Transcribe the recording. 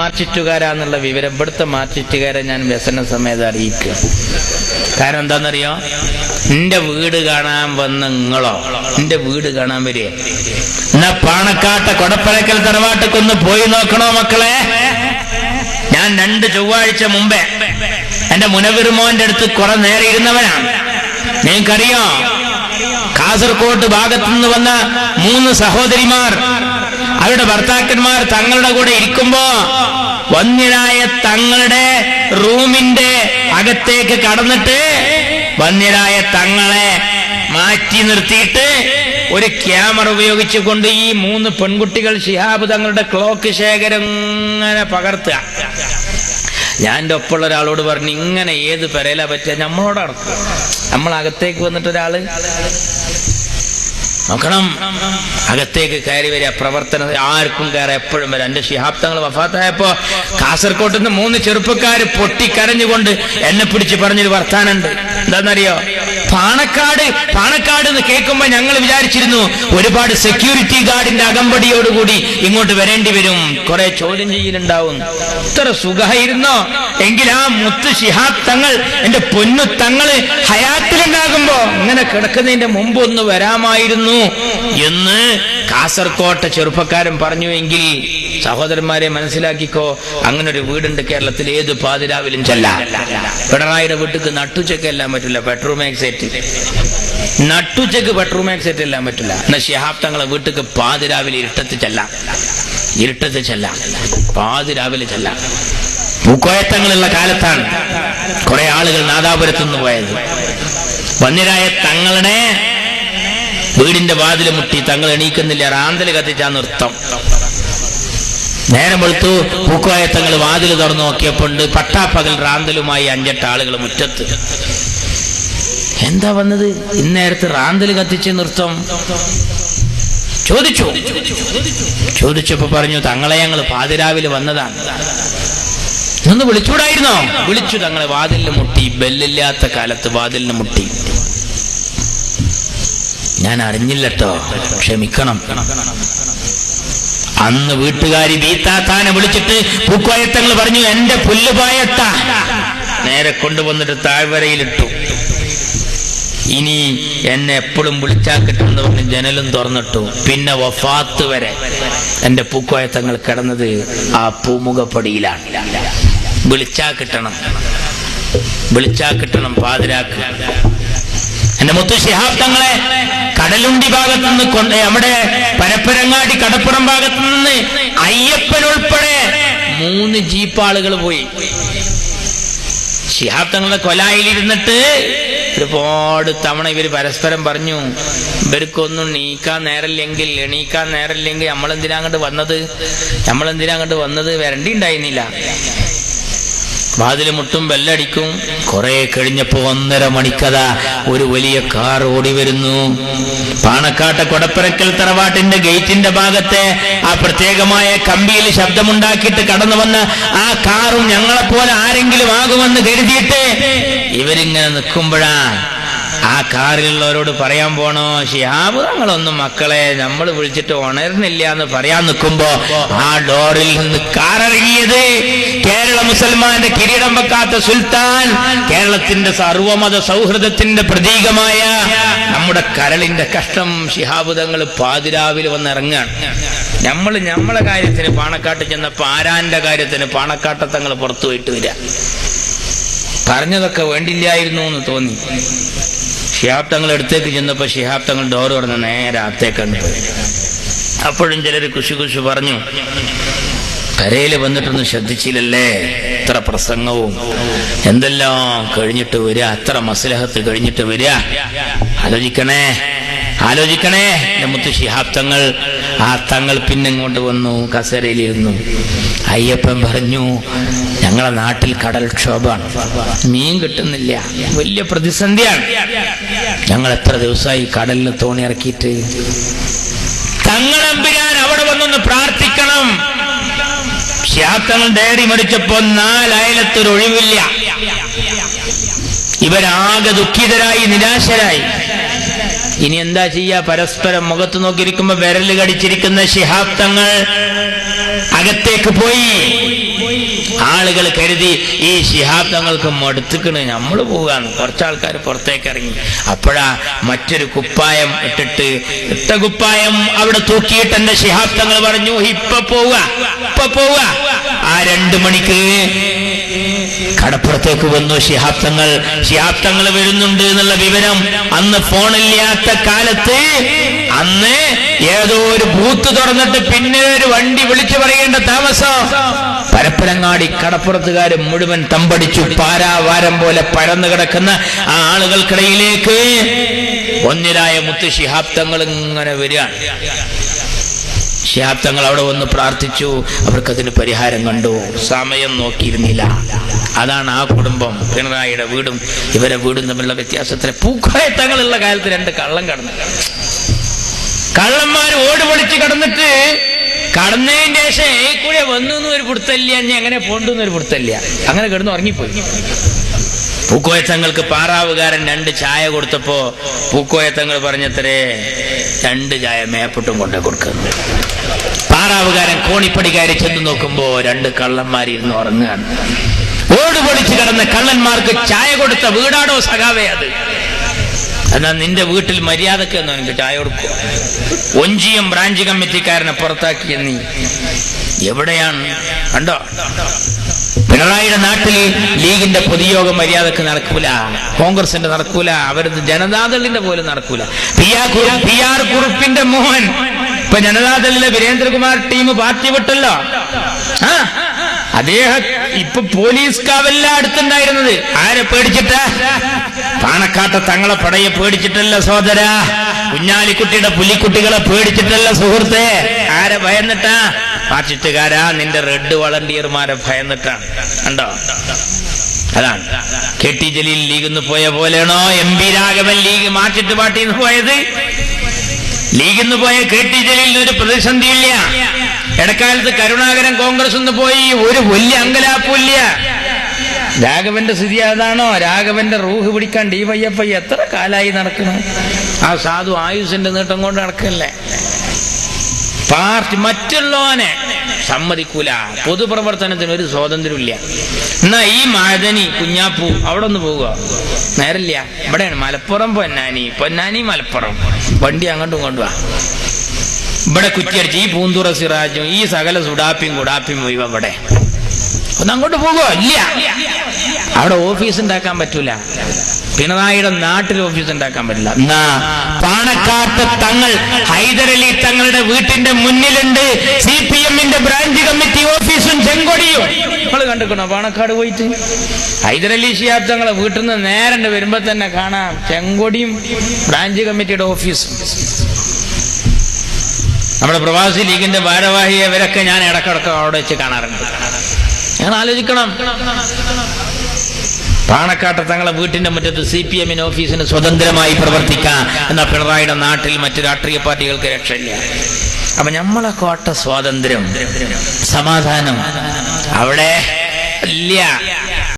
മാർച്ചിറ്റുകാരാന്നുള്ള വിവരം ഇവിടുത്തെ മാർച്ചിറ്റുകാരെ ഞാൻ വ്യസന സമയത്ത് അറിയിക്കുക. കാരണം എന്താണെന്നറിയോ നിന്റെ വീട് കാണാൻ വന്ന നിങ്ങളോ? നിന്റെ വീട് കാണാൻ വരിക. എന്നാ പാണക്കാട്ട കൊടപ്പരക്കൽ തറവാട്ടക്കൊന്ന് പോയി നോക്കണോ മക്കളെ? ഞാൻ രണ്ട് ചൊവ്വാഴ്ച മുമ്പേ എന്റെ മുനവിരുമോന്റെ അടുത്ത് കുറെ നേരെ ഇരുന്നവനാണ് നിങ്ങൾക്കറിയോ? കാസർകോട്ട് ഭാഗത്തുനിന്ന് വന്ന മൂന്ന് സഹോദരിമാർ അവരുടെ ഭർത്താക്കന്മാർ തങ്ങളുടെ കൂടെ ഇരിക്കുമ്പോ വന്യരായ തങ്ങളുടെ റൂമിന്റെ അകത്തേക്ക് കടന്നിട്ട് വന്യരായ തങ്ങളെ മാറ്റി നിർത്തിയിട്ട് ഒരു ക്യാമറ ഉപയോഗിച്ചുകൊണ്ട് ഈ മൂന്ന് പെൺകുട്ടികൾ ഷിഹാബ് തങ്ങളുടെ ക്ലോക്ക് ശേഖരം ഇങ്ങനെ പകർത്തുക. ഞാൻ എന്റെ ഒപ്പമുള്ള ഒരാളോട് പറഞ്ഞു ഇങ്ങനെ ഏത് പെരയിലാ പറ്റുക നമ്മളോടാണ് നമ്മളകത്തേക്ക് നമ്മൾ അകത്തേക്ക് വന്നിട്ട് ഒരാൾ നോക്കണം. അകത്തേക്ക് കയറി വരിക പ്രവർത്തനം ആർക്കും കയറി എപ്പോഴും വരാം. എന്റെ ശിഹാബ്ദങ്ങൾ വഫാത്തായപ്പോ കാസർകോട്ട് നിന്ന് മൂന്ന് ചെറുപ്പക്കാർ പൊട്ടിക്കരഞ്ഞുകൊണ്ട് എന്നെ പിടിച്ച് പറഞ്ഞൊരു വർത്താനുണ്ട് എന്താണെന്നറിയോ? പാണക്കാട് പാണക്കാട് എന്ന് കേൾക്കുമ്പോ ഞങ്ങൾ വിചാരിച്ചിരുന്നു ഒരുപാട് സെക്യൂരിറ്റി ഗാർഡിന്റെ അകമ്പടിയോടുകൂടി ഇങ്ങോട്ട് വരേണ്ടി വരും. കുറെ ചോദ്യം ചെയ്യലുണ്ടാവും. ഇത്ര സുഖമായിരുന്നോ? എങ്കിൽ ആ മുത്ത് ശിഹാബ് തങ്ങൾ എന്റെ പൊന്നു തങ്ങൾ ഹയാത്തിലുണ്ടാകുമ്പോ ഇങ്ങനെ കിടക്കുന്നതിന്റെ മുമ്പ് ഒന്ന് വരാമായിരുന്നു. എന്ന് കാസർകോട്ടെ ചെറുപ്പക്കാരൻ പറഞ്ഞുവെങ്കിൽ സഹോദരന്മാരെ മനസ്സിലാക്കിക്കോ അങ്ങനെ ഒരു വീടുണ്ട് കേരളത്തിൽ ഏത് പാതിരാവിലും ചെല്ലാം. പിണറായിയുടെ വീട്ടിക്ക് നട്ടുച്ചക്ക് എല്ലാം പറ്റില്ല ബെഡ്റൂം എക്സൈറ്റ് നട്ടുച്ചക്ക് ബെഡ്റൂം എക്സൈറ്റ് എല്ലാം പറ്റില്ല. എന്നാ ഷിഹാബ് തങ്ങളെ വീട്ടിക്ക് പാതിരാവിലെ ഇരുട്ടത്ത് ചെല്ലാം. ഇരുട്ടത്ത് ചെല്ലാം. പാതിരാവിലെ ചെല്ലാം. പൂക്കോയത്തങ്ങളുള്ള കാലത്താണ് കുറെ ആളുകൾ നാദാപുരത്തുനിന്ന് പോയത്. വന്നിരായ തങ്ങളുടെ വീടിന്റെ വാതിൽ മുട്ടി തങ്ങൾ എണീക്കുന്നില്ല. റാന്തൽ കത്തിച്ചാ നൃത്തം. നേരം വെളുത്തു പൂക്കോയ തങ്ങൾ വാതിൽ തുറന്നു നോക്കിയപ്പോണ്ട് പട്ടാപ്പകൽ റാന്തലുമായി അഞ്ചെട്ട് ആളുകൾ മുറ്റത്ത്. എന്താ വന്നത്? ഇന്നേരത്ത് റാന്തൽ കത്തിച്ച് നൃത്തം? ചോദിച്ചു. ചോദിച്ചപ്പോ പറഞ്ഞു തങ്ങളെ ഞങ്ങൾ പാതിരാവിലെ വന്നതാണ്. ഒന്ന് വിളിച്ചൂടായിരുന്നോ? വിളിച്ചു തങ്ങളെ വാതിലിന് മുട്ടി ബെല്ലില്ലാത്ത കാലത്ത് വാതിലിന് മുട്ടി. ഞാൻ അറിഞ്ഞില്ലട്ടോ ക്ഷമിക്കണം. അന്ന് വീട്ടുകാരി ബീത്താത്താനെ വിളിച്ചിട്ട് പൂക്കോയത്തങ്ങൾ പറഞ്ഞു എന്റെ പുല്ലുപായട്ട നേരെ കൊണ്ടുവന്നിട്ട് താഴ്വരയിലിട്ടു. ഇനി എന്നെ എപ്പോഴും വിളിച്ചാൽ കിട്ടുമെന്ന് പറഞ്ഞ് ജനലും തുറന്നിട്ടു. പിന്നെ വഫാത്ത് വരെ എന്റെ പൂക്കോയത്തങ്ങൾ കിടന്നത് ആ പൂമുഖപ്പടിയിലാണ്. വിളിച്ചാ കിട്ടണം. വിളിച്ചാ കിട്ടണം പാതിരാക്ക്. എന്റെ മുത്തു ശിഹാബ് തങ്ങളെ കടലുണ്ടി ഭാഗത്തു നിന്ന് നമ്മുടെ പരപ്പരങ്ങാടി കടപ്പുറം ഭാഗത്തു നിന്ന് അയ്യപ്പൻ ഉൾപ്പെടെ മൂന്ന് ജീപ്പാളുകൾ പോയി. ശിഹാബ് തങ്ങളുടെ കൊലായിലിരുന്നിട്ട് ഒരുപാട് തവണ ഇവർ പരസ്പരം പറഞ്ഞു ഇവർക്കൊന്നും നീക്കാൻ നേരല്ലെങ്കിൽ എണീക്കാൻ നേരല്ലെങ്കിൽ നമ്മളെന്തിനാ അങ്ങോട്ട് വന്നത്? നമ്മളെന്തിനാ അങ്ങോട്ട് വന്നത്? വരണ്ടി ഉണ്ടായിരുന്നില്ല വാതിൽ മുട്ടും ബെല്ലടിക്കും. കുറെ കഴിഞ്ഞപ്പോ ഒന്നര മണിക്കതാ ഒരു വലിയ കാർ ഓടി വരുന്നു. പാണക്കാട്ടെ കൊടപ്പരക്കൽ തറവാട്ടിന്റെ ഗേറ്റിന്റെ ഭാഗത്തെ ആ പ്രത്യേകമായ കമ്പിയിൽ ശബ്ദമുണ്ടാക്കിയിട്ട് കടന്നു വന്ന ആ കാറും ഞങ്ങളെപ്പോലെ ആരെങ്കിലും ആകുമെന്ന് കരുതിയിട്ട് ഇവരിങ്ങനെ നിൽക്കുമ്പോഴാ ആ കാറിലുള്ളവരോട് പറയാൻ പോണോ? ഷിഹാബ് തങ്ങളൊന്നും മക്കളെ നമ്മൾ വിളിച്ചിട്ട് ഉണരുന്നില്ല എന്ന് പറയാൻ നിൽക്കുമ്പോ ആ ഡോറിൽ നിന്ന് കാറിറങ്ങിയത് കേരള മുസൽമാന്റെ കിരീടം വെക്കാത്ത സുൽത്താൻ കേരളത്തിന്റെ സർവമത സൗഹൃദത്തിന്റെ പ്രതീകമായ നമ്മുടെ കരളിന്റെ കഷ്ടം ഷിഹാബ് തങ്ങൾ പാതിരാവിൽ വന്നിറങ്ങാണ്. നമ്മൾ നമ്മളെ കാര്യത്തിന് പാണക്കാട്ട് ചെന്നപ്പോ ആരാന്റെ കാര്യത്തിന് പാണക്കാട്ടത്തങ്ങൾ പുറത്തു പോയിട്ട് വരിക പറഞ്ഞതൊക്കെ വേണ്ടില്ലായിരുന്നു എന്ന് തോന്നി. ഷിഹാബ് തങ്ങൾ അടുത്തേക്ക് ചെന്നപ്പോ ഷിഹാബ് തങ്ങൾ ഡോർ തുറന്ന് നേരെ അകത്തേക്കാണ് അപ്പോഴും ചിലർ കുശു കുശു പറഞ്ഞു കരയിൽ വന്നിട്ടൊന്നും ശ്രദ്ധിച്ചില്ലല്ലേ? ഇത്ര പ്രസംഗവും. എന്തെല്ലാം കഴിഞ്ഞിട്ട് വരിക? അത്ര മസ്ലഹത്ത് കഴിഞ്ഞിട്ട് വരിക? ആലോചിക്കണേ ആലോചിക്കണേ. മുത്ത് ശിഹാബ് തങ്ങൾ ആ തങ്ങൾ പിന്നെ ഇങ്ങോട്ട് വന്നു? കസേരയിലിരുന്നു. അയ്യപ്പൻ പറഞ്ഞു ഞങ്ങളെ നാട്ടിൽ കടൽക്ഷോഭമാണ്. മീൻ കിട്ടുന്നില്ല. വലിയ പ്രതിസന്ധിയാണ്. ഞങ്ങൾ എത്ര ദിവസമായി കടലിന് തോണി ഇറക്കിയിട്ട് തങ്ങളെമ്പിരാൻ അവിടെ വന്നൊന്ന് പ്രാർത്ഥിക്കണം. ശാത്തങ്ങൾ ഡയറി മടിച്ചപ്പോ നാലയലത്തൊരു ഒഴിവില്ല. ഇവരാകെ ദുഃഖിതരായി നിരാശരായി. ഇനി എന്താ ചെയ്യാ? പരസ്പരം മുഖത്ത് നോക്കിയിരിക്കുമ്പോ വിരൽ കടിച്ചിരിക്കുന്ന ശിഹാബ്ദങ്ങൾ അകത്തേക്ക് പോയി. ആളുകൾ കരുതി ഈ ശിഹാബ്ദങ്ങൾക്ക് മടുത്തുക്കണ്. നമ്മൾ പോകാന്ന് കുറച്ച് ആൾക്കാർ പുറത്തേക്ക് ഇറങ്ങി. അപ്പോഴാ മറ്റൊരു കുപ്പായം ഇട്ടിട്ട് ഇട്ട കുപ്പായം അവിടെ തൂക്കിയിട്ട് എന്റെ ശിഹാബ്ദങ്ങൾ പറഞ്ഞു ഇപ്പൊ പോവുക ഇപ്പൊ പോവുക ആ രണ്ടു മണിക്ക് കടപ്പുറത്തേക്ക് വന്നു. ശിഹാബ്ദങ്ങൾ ശിഹാബ്ദങ്ങൾ ശിഹാബ് വരുന്നുണ്ട് എന്നുള്ള വിവരം അന്ന് ഫോണില്ലാത്ത കാലത്ത് അന്ന് ഏതോ ഒരു ബൂത്ത് തുറന്നിട്ട് പിന്നെ ഒരു വണ്ടി വിളിച്ചു പറയേണ്ട താമസം. പരപ്പനങ്ങാടി കടപ്പുറത്തുകാർ മുഴുവൻ തമ്പടിച്ചു പാരാവാരം പോലെ പരന്നു കിടക്കുന്ന ആ ആളുകൾക്കിടയിലേക്ക് ഒന്നിനായ മുത്ത് ശിഹാബ്ദങ്ങൾ ഇങ്ങനെ വരികയാണ്. ശിഹാബ് തങ്ങൾ അവിടെ വന്ന് പ്രാർത്ഥിച്ചു. അവർക്കതിന് പരിഹാരം കണ്ടു. സമയം നോക്കിയിരുന്നില്ല. അതാണ് ആ കുടുംബം. പിണറായിയുടെ വീടും ഇവരെ വീടും തമ്മിലുള്ള വ്യത്യാസത്തിന് പൂക്കോയത്തങ്ങളുള്ള കാലത്ത് രണ്ട് കള്ളം കടന്നു. കള്ളന്മാർ ഓട് പൊളിച്ച് കടന്നിട്ട് കടന്നതിന്റെ ശേഷം ഏക്കുഴ വന്നു ഒരു പുടുത്തല്ല ഞാൻ എങ്ങനെ പോണ്ടു എന്നൊരു പുടുത്തല്ല അങ്ങനെ കിടന്ന് ഉറങ്ങിപ്പോയി. പൂക്കോയത്തങ്ങൾക്ക് പാറാവുകാരൻ രണ്ട് ചായ കൊടുത്തപ്പോ പൂക്കോയത്തങ്ങൾ പറഞ്ഞത്രേ രണ്ട് ചായ മേപ്പിട്ടും കൊണ്ടേ കൊടുക്കുന്നു പാറാവുകാരൻ കോണിപ്പടി കയറി ചെന്ന് നോക്കുമ്പോ രണ്ട് കള്ളന്മാരിരുന്ന് ഉറങ്ങുകയാണ് ഓട് പൊളിച്ച് കിടന്ന കള്ളന്മാർക്ക് ചായ കൊടുത്ത വീടാണോ സഖാവേ അത്? എന്നാ നിന്റെ വീട്ടിൽ മര്യാദയ്ക്ക് എന്നോ എനിക്ക് ചായ കൊടുക്കുക ഒഞ്ചിയം ബ്രാഞ്ച് കമ്മിറ്റിക്കാരനെ പുറത്താക്കിയ നീ. എവിടെയാണ്? കണ്ടോ? പിണറായിയുടെ നാട്ടിൽ ലീഗിന്റെ പൊതുയോഗ മര്യാദയ്ക്ക് നടക്കൂല കോൺഗ്രസിന്റെ നടക്കൂല അവരത് ജനതാദളിന്റെ പോലും നടക്കൂല. പി ആർ പി ആർ കുറുപ്പിന്റെ മോഹൻ. ഇപ്പൊ ജനതാദളിലെ വീരേന്ദ്രകുമാർ ടീം പാർട്ടി വിട്ടല്ലോ. അദ്ദേഹം ഇപ്പൊ പോലീസ് കാവല്ല അടുത്തുണ്ടായിരുന്നത്. ആരെ പേടിച്ചിട്ട? പാണക്കാട്ട തങ്ങളെ പടയെ പേടിച്ചിട്ടല്ല സോദര കുഞ്ഞാലിക്കുട്ടിയുടെ പുലിക്കുട്ടികളെ പേടിച്ചിട്ടല്ല സുഹൃത്തെ. ആരെ ഭയന്നിട്ടാ? പാർട്ടിട്ടുകാരാ നിന്റെ റെഡ് വളണ്ടിയർമാരെ ഭയന്നിട്ടാണ്. കണ്ടോ? അതാണ്. കെ ടി ജലീൽ ലീഗിന്ന് പോയ പോലെയാണോ? എം പി രാഘവൻ ലീഗ് മാറ്റിട്ട് നിന്ന് പോയത്? ലീഗിന്ന് പോയ കെ ടി ജലീലിന് ഒരു പ്രതിസന്ധിയില്ല. ഇടക്കാലത്ത് കരുണാകരൻ കോൺഗ്രസ് നിന്ന് പോയി ഒരു വലിയ അങ്കലാപ്പില്ല രാഘവന്റെ സ്ഥിതി അതാണോ? രാഘവന്റെ റൂഹ് പിടിക്കാൻ ഡി വൈ എഫ് ഐ എത്ര കാലായി നടക്കുന്നു ആ സാധു ആയുസിന്റെ നീട്ടം കൊണ്ട് നടക്കല്ലേ? പാർട്ടി മറ്റുള്ളവനെ സമ്മതിക്കൂല. പൊതുപ്രവർത്തനത്തിന് ഒരു സ്വാതന്ത്ര്യമില്ല എന്നാ ഈ മഴതനി കുഞ്ഞാപ്പൂ അവിടെ ഒന്ന് പോവുക. നേരല്ല ഇവിടെയാണ്. മലപ്പുറം പൊന്നാനി. പൊന്നാനി മലപ്പുറം. വണ്ടി അങ്ങോട്ടും ഇങ്ങോട്ടും വാ. ഇവിടെ കുറ്റിയടിച്ച് ഈ പൂന്തുറ സിറാജും ഈ സകല സുഡാപ്പിയും കുടാപ്പിയും പോയി ഇവിടെ. ഒന്ന് അങ്ങോട്ട് പോകുമോ ഇല്ല. അവിടെ ഓഫീസ് ഉണ്ടാക്കാൻ പറ്റൂല. പിണറായിയുടെ നാട്ടിൽ ഓഫീസ് ഉണ്ടാക്കാൻ പറ്റില്ല. എന്നാ പാണക്കാട്ട് തങ്ങൾ ഹൈദരലി തങ്ങളുടെ വീട്ടിന്റെ മുന്നിലുണ്ട്. സി പി എമ്മിന്റെ ബ്രാഞ്ച് കമ്മിറ്റി ഓഫീസും ചെങ്കൊടിയും. നമ്മൾ കണ്ടിക്കണോ പാണക്കാട് പോയിട്ട്. ഹൈദരലി ഷിയാബ് തങ്ങളെ വീട്ടിൽ നിന്ന് നേരണ്ട് വരുമ്പോ തന്നെ കാണാം. ചെങ്കൊടിയും ബ്രാഞ്ച് കമ്മിറ്റിയുടെ ഓഫീസും. നമ്മുടെ പ്രവാസി ലീഗിന്റെ ഭാരവാഹിയെ ഇവരൊക്കെ ഞാൻ ഇടക്കിടക്ക് അവിടെ വെച്ച് കാണാറുണ്ട്. ഞാൻ ആലോചിക്കണം. പാണക്കാട്ട് തങ്ങളെ വീട്ടിന്റെ മുറ്റത്ത് സി പി എമ്മിന് ഓഫീസിന് സ്വതന്ത്രമായി പ്രവർത്തിക്കാം എന്ന പിണറായിയുടെ നാട്ടിൽ മറ്റു രാഷ്ട്രീയ പാർട്ടികൾക്ക് രക്ഷയില്ല. അപ്പൊ നമ്മളെ കോട്ട സ്വാതന്ത്ര്യം സമാധാനം. അവിടെ ഇല്ല.